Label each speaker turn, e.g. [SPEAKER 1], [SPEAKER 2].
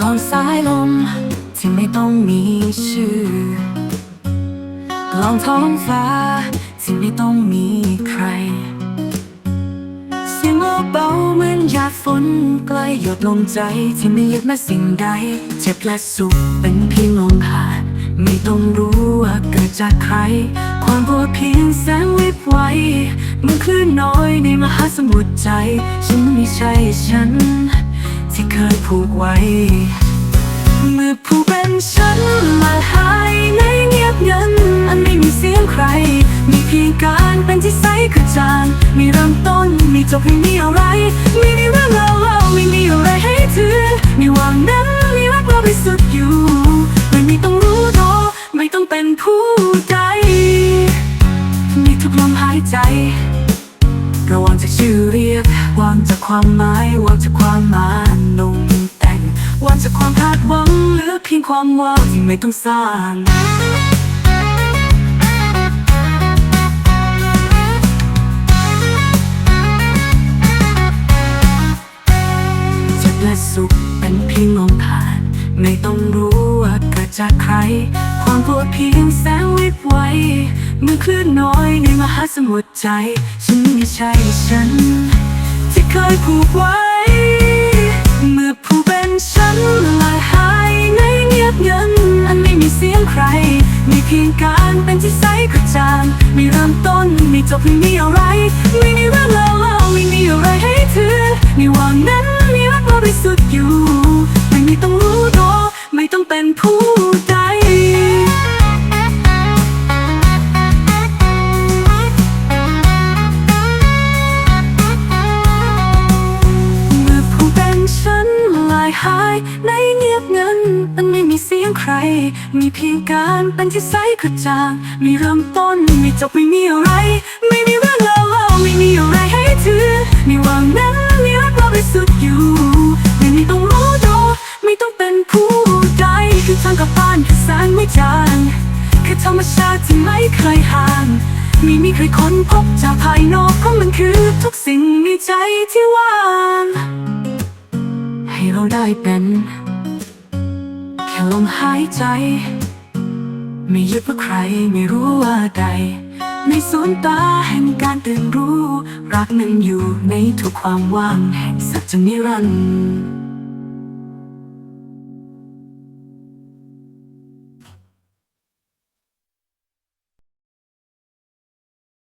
[SPEAKER 1] ลอนสายลมที่ไม่ต้องมีชื่อ ลองท้องฟ้าที่ไม่ต้องมีใคร เสียงเบาเหมือนหยาดฝนใกล้หยดลงใจที่ไม่ยึดมาสิ่งใด เจ็บและสุขเป็นเพียงลมผ่านไม่ต้องรู้ว่าเกิดจากใคร ความกลัวเพียงแสงวิบไวมันคลื่นน้อยในมหาสมุทรใจ ฉันไม่ใช่ฉัน ที่เคยผูกไว้ เมื่อผู้เป็นฉันมาหายในเงียบงันอันไม่มีเสียงใคร มีเพียงการเป็นที่ใสกระจางมีเริ่มต้นมีจบไม่มีอะไรไม่มีเรื่องเล่าเล่าไม่มีอะไรให้ถือมีหวังนั้นมีรักเราไปสุดอยู่ ไม่มีต้องรู้ตัวไม่ต้องเป็นผู้ใดมีทุกลมหายใจ ระวังจากชื่อเรียกวางจากความหมายวางจากความหมายลงแต่งวางจากความคาดหวังเหลือเพียงความว่างที่ไม่ต้องสร้างจ็บและสุขเป็นเพียงลมผ่าน ไม่ต้องรู้ ดจากใคร ความปวดเพียงแสงวิบไวเมื่อคลื่นน้อยในมหาสมุทรใจ ฉันไม่ใช่ฉัน ที่เคยผูกไว้ เมื่อผู้เป็นฉันลายหายในเงียบเงันอันไม่มีเสียงใคร มีเพียงการเป็นที่ใสกระจางมีเริ่มต้นมีจบไม่มีอะไร ไม่มีเรื่องเล่าเล่าไม่มีอะไรให้ถือในวันนั้นมีรักเราไปสุดอยู่ายในเงียบเงันมันไม่มีเสียงใคร มีเพียงการเป็นที่ใสกระจ่างมีเริ่มต้นมีจบไม่มีอะไร ไม่มีเรื่องเล่าไม่มีอะไรให้ถือ มีวังนั้นมีรักเราไปสุดอยู่ไม่มีต้องรู้ตัวไม่ต้องเป็นผู้ใดคือทางกับบ้านคือแสงไม่จางคือธรรมชาติที่ไม่เคยห่างม่มีใครค้นพบจากภายนอกเพราะมันคือทุกสิ่งในใจที่ว่าง ให้เราได้เป็น แค่ลมหายใจ ไม่ยึดว่าใครไม่รู้ว่าใด ในสวนตาแห่งการตื่นรู้ รักนั้นอยู่ในทุกความว่างแห่งสัจจนิรันดร์